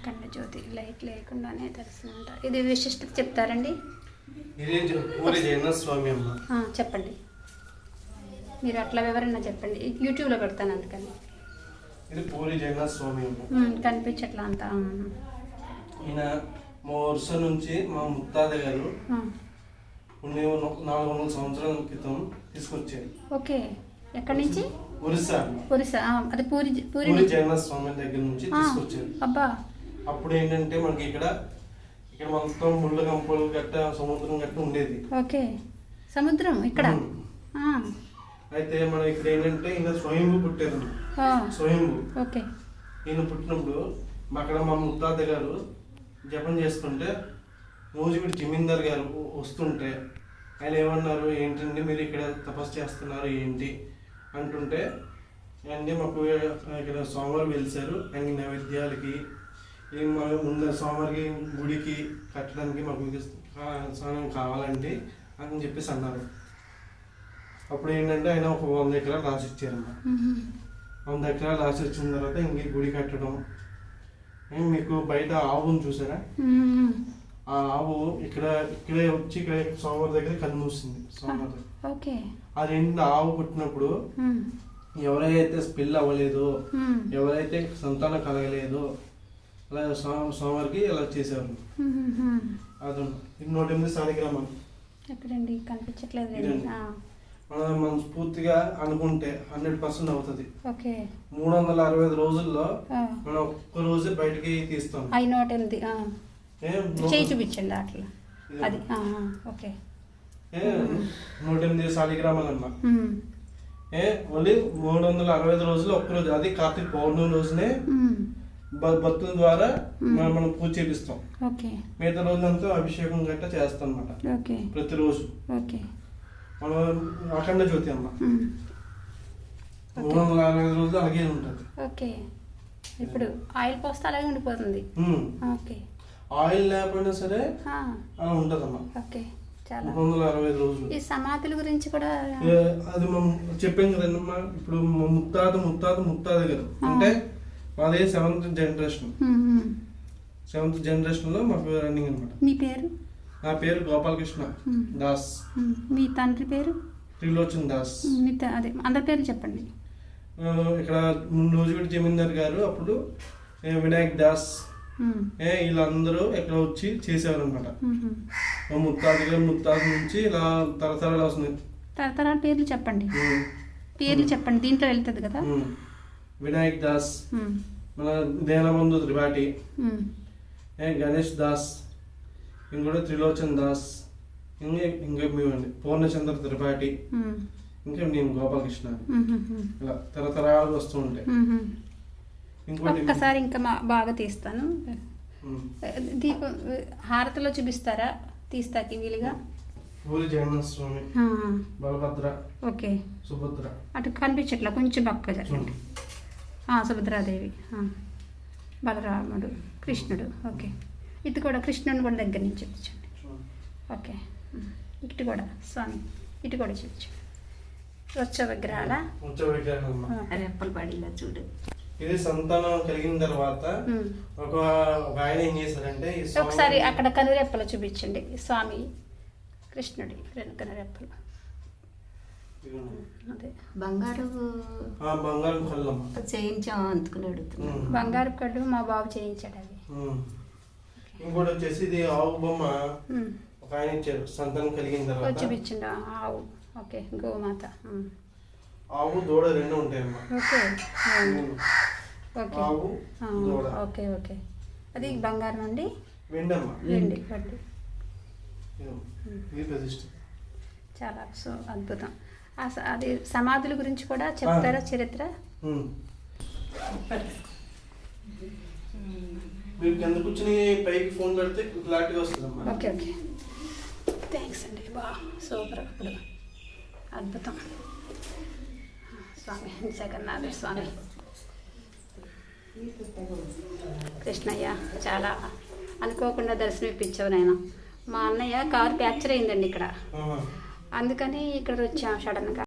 అఖండ జ్యోతి light లేకుండానే దర్శనం అంట ఇది విశిష్టత చెప్తారండి? చెప్పండి. మీరు అట్లా వివరణ చెప్పండి. యూట్యూబ్లో పెడతాను అందుకని. ఇది పూరి జగన్నాథ స్వామి కనిపించట్లా అంతా. ఈయన మా వరుస నుంచి మా ముత్తాత గారు నాలుగు వందల సంవత్సరాల క్రితం తీసుకొచ్చారు. ఓకే. ఎక్కడి నుంచి? ఒరిస్సా ఒరిస్సా. అది పూరి పూరి జగన్నాథ స్వామి దగ్గర నుంచి తీసుకొచ్చారు. అబ్బా. అప్పుడు ఏంటంటే మనకి ఇక్కడ ఇక్కడ మొత్తం ముళ్ళ కంపలు గట్ట సముద్రం గట్ట ఉండేది. ఓకే. సముద్రం ఇక్కడ? అయితే మనం ఇక్కడ ఏంటంటే ఈయన స్వయంభూ పుట్టారు. స్వయంభూ. ఓకే. ఈయన పుట్టినప్పుడు మా అక్కడ మా ముత్తాత గారు జపం చేస్తుంటే మోజుగుడి జమీందార్ గారు వస్తుంటే ఆయన ఏమన్నారు? ఏంటండి మీరు ఇక్కడ తపస్సు చేస్తున్నారు? ఏంటి? అంటుంటే అండి మాకు ఇక్కడ సోమవారం వెలిసారు అండ్ నైవేద్యాలకి ఈ మా ముందు సోమవారికి గుడికి కట్టడానికి మాకు ఇది స్నానం కావాలండి అని చెప్పేసి అన్నారు. అప్పుడు ఏంటంటే ఆయన ఒక వంద ఎకరాలు రాసి ఇచ్చారన్నమాట. ఉమ్, వంద ఎకరాలు రాసి వచ్చిన తర్వాత ఇంక గుడి కట్టడం. ఏం మీకు బయట ఆవును చూసారా? ఆ ఆవు ఇక్కడ ఇక్కడే వచ్చి ఇక్కడ సోమవారం దగ్గర కన్ను మూసింది. సోమవారం దగ్గర. ఓకే. అదేంటి ఆవు పుట్టినప్పుడు ఎవరైతే స్పిల్ అవ్వలేదు ఎవరైతే సంతానం కలగలేదు అలా ఇలా చేసేవారు ఉమ్, ఉమ్. అది ఇది నూట ఎనిమిది స్థానిగ్రామం ఎక్కడండి? కనిపించట్లేదు మనం మనం స్ఫూర్తిగా అనుకుంటే హండ్రెడ్ పర్సెంట్ అవుతుంది. మూడు వందల అరవై ఐదు రోజుల్లో మనం ఒక్క రోజే బయటికి తీస్తాం. ఐ నూట ఎనిమిది చేయి చూపించండి అట్లా. అది ఓకే. ఏ? నూట ఎనిమిది సాలిగ్రామాలు అన్న ఏ? ఓన్లీ మూడు వందల అరవై ఐదు రోజులు ఒక్క రోజు అది కార్తీక పౌర్ణమి రోజునే భక్తుల ద్వారా. మనం పూజ చేపిస్తాం. మిగతా రోజులంతా అభిషేకం గట్ట చేస్తాం అనమాట ఓకే. ప్రతిరోజు. ఓకే. మనం అఖండ జ్యోతి అమ్మ. మూడు వందల అరవై రోజులు అలాగే ఉంటుంది. ఓకే. ఇప్పుడు ఆయిల్ పోస్తే అలాగే ఉండిపోతుంది. ఓకే. ఆయిల్ లేకపోయినా సరే అలా ఉంటుందమ్మా. ఓకే. అరవై రోజులు. ఈ సమాధుల గురించి కూడా అది మనం చెప్పాం కదమ్మా ఇప్పుడు ముత్తాత ముత్తాత ముత్తాత గారు. అంటే మాది సెవెంత్ జనరేషన్. సెవెంత్ జనరేషన్లో మాకు రన్నింగ్ అనమాట మీ పేరు? నా పేరు గోపాలకృష్ణ. దాస్. మీ తండ్రి పేరు? త్రిలోచన్ దాస్. మీ అదే అందరి పేరు చెప్పండి. ఇక్కడ రోజుగడి జమీందార్ గారు అప్పుడు వినాయక్ దాస్. వీళ్ళందరూ ఇక్కడ వచ్చి చేసేవారు అనమాట ఉమ్, ఉమ్. మా ముత్తాత నుంచి ఇలా తరతరాలు వస్తుంది తరతరాల పేర్లు చెప్పండి. పేర్లు చెప్పండి. దీంట్లో వెళ్తుంది కదా. వినాయక్ దాస్ మన దేనబంధు త్రిపాఠి గణేష్ దాస్ ఇంకోటి త్రిలోచన్ దాస్ ఇంకా ఇంకా మేమండి పూర్ణచంద్ర త్రిపాఠి ఇంకా నేను గోపాలకృష్ణ. ఇలా తరతరాలు వస్తూ ఉంటాయి. ఇంకోటి ఒక్కసారి ఇంకా మా- బాగా తీస్తాను. దీపం హారతిలో చూపిస్తారా? తీస్తాకి వీలుగా పూరి జగన్నాథ స్వామి బలభద్ర ఓకే. సుభద్ర. అటు కనిపించట్లా కొంచెం పక్క జరగండి సుభద్రాదేవి బలరాముడు కృష్ణుడు ఓకే ఇటు కూడా కృష్ణుని కూడా దగ్గర నుంచి చూపించండి. ఓకే. ఇటు కూడా స్వామి ఇటు కూడా చూపించండి విగ్రహాల ఉచ్చ విగ్రహం అమ్మ. రెప్పలు పడిలా చూడు ఇది సంతానం కలిగిన తర్వాత. ఒక ఆయన ఏం చేశారంటే ఒకసారి అక్కడ కనురెప్పలు చూపించండి స్వామి కృష్ణుడి రెండు కనురెప్పలు. అదే. బంగారు ఆ బంగారం కళ్ళమ్మ. చేయించాం అందుకుని అడుగుతున్నాను ఉమ్. బంగారు కళ్ళు మా బాబు చేయించాడు ఉమ్. ఇంకోటి వచ్చేసి ఇది ఆవు బొమ్మ. ఒక ఆయన ఇచ్చారు సంతానం కలిగిన తర్వాత. చూపించండి ఆవు. ఓకే గోమాత. ఆవు దూడ రెండు ఉంటాయమ్మా. ఓకే. ఓకే. ఆవు దూడ. Okay okay. అది బంగారం అండి? వెండమ్మ. వెండి. ఇది ప్రతిష్ఠ చాలా సో అద్భుతం. అది సమాధుల గురించి కూడా చెప్తారా చరిత్ర. మీరు కింద కూర్చుని పైకి ఫోన్ పెడితే క్లారిటీగా వస్తుందమ్మా. Okay okay. థ్యాంక్స్ అండి. బా సూపర్. ఇప్పుడు అద్భుతం. స్వామి జగన్నాథ స్వామి. కృష్ణయ్య చాలా అనుకోకుండా దర్శనం ఇప్పించావు నేను మా అన్నయ్య కారు ఫ్యాక్చర్ అయిందండి ఇక్కడ. అందుకని ఇక్కడ వచ్చాం సడన్గా.